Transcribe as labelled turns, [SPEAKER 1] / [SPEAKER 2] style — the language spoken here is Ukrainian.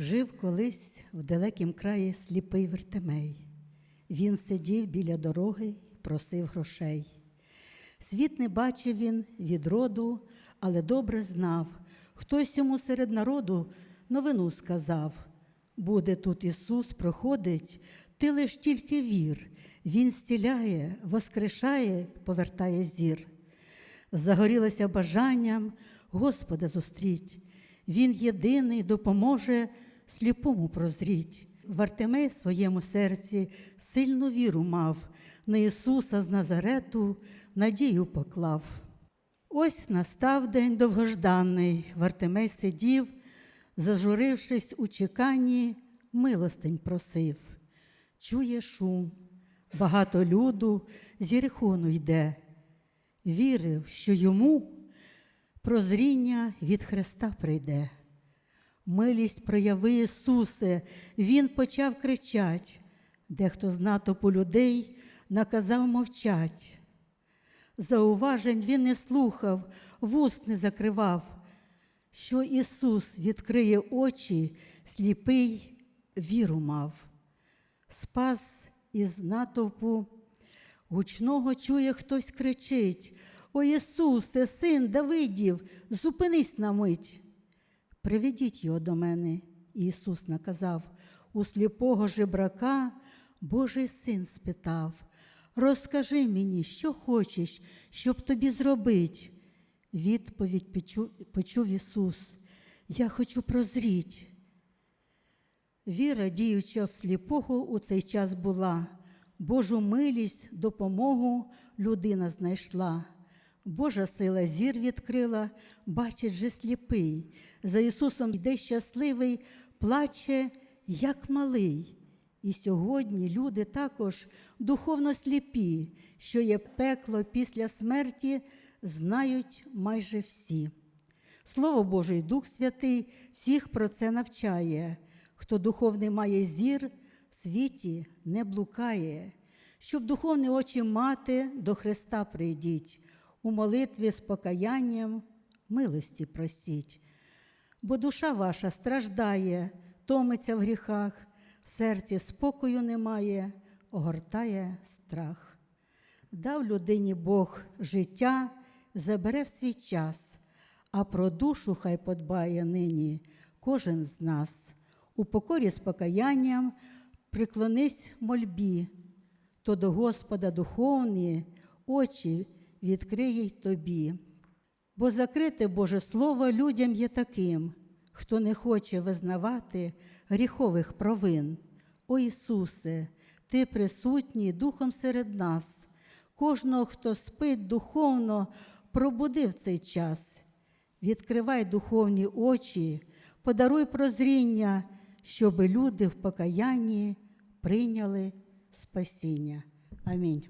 [SPEAKER 1] Жив колись в далекім краї сліпий Вертемей. Він сидів біля дороги просив грошей. Світ не бачив він від роду, але добре знав. Хтось йому серед народу новину сказав. Буде тут Ісус проходить, ти лиш тільки вір. Він зціляє, воскрешає, повертає зір. Загорілося бажанням Господа зустріть. Він єдиний допоможе сліпому прозріть. Вартимей в своєму серці сильну віру мав, на Ісуса з Назарету надію поклав. Ось настав день довгожданий, Вартимей сидів, зажурившись у чеканні, милостень просив. Чує шум, багато люду з Єрихону йде. Вірив, що йому прозріння від Христа прийде. Милість прояви Ісусе, Він почав кричать, дехто з натовпу людей наказав мовчать. Зауважень він не слухав, вуст не закривав, що Ісус відкриє очі, сліпий віру мав. Спас із натовпу гучного чує хтось кричить: О Ісусе, син Давидів, зупинись на мить. Приведіть його до мене, Ісус наказав. У сліпого жебрака Божий син спитав. Розкажи мені, що хочеш, щоб тобі зробить. Відповідь почув, почув Ісус. Я хочу прозріть. Віра, діюча в сліпого, у цей час була. Божу милість, допомогу людина знайшла. Божа сила зір відкрила, бачить же сліпий. За Ісусом йде щасливий, плаче, як малий. І сьогодні люди також духовно сліпі, що є пекло після смерті, знають майже всі. Слово Боже і Дух Святий всіх про це навчає. Хто духовний має зір, в світі не блукає. Щоб духовні очі мати, до Христа прийдіть, у молитві з покаянням милості просіть. Бо душа ваша страждає, томиться в гріхах, в серці спокою немає, огортає страх. Дав людині Бог життя, забере в свій час, а про душу хай подбає нині кожен з нас. У покорі з покаянням приклонись мольбі, то до Господа духовні очі відкриє й тобі. Бо закрите Боже Слово людям є таким, хто не хоче визнавати гріхових провин. О Ісусе, Ти присутній Духом серед нас, кожного, хто спить духовно, пробудив цей час. Відкривай духовні очі, подаруй прозріння, щоби люди в покаянні прийняли спасіння. Амінь.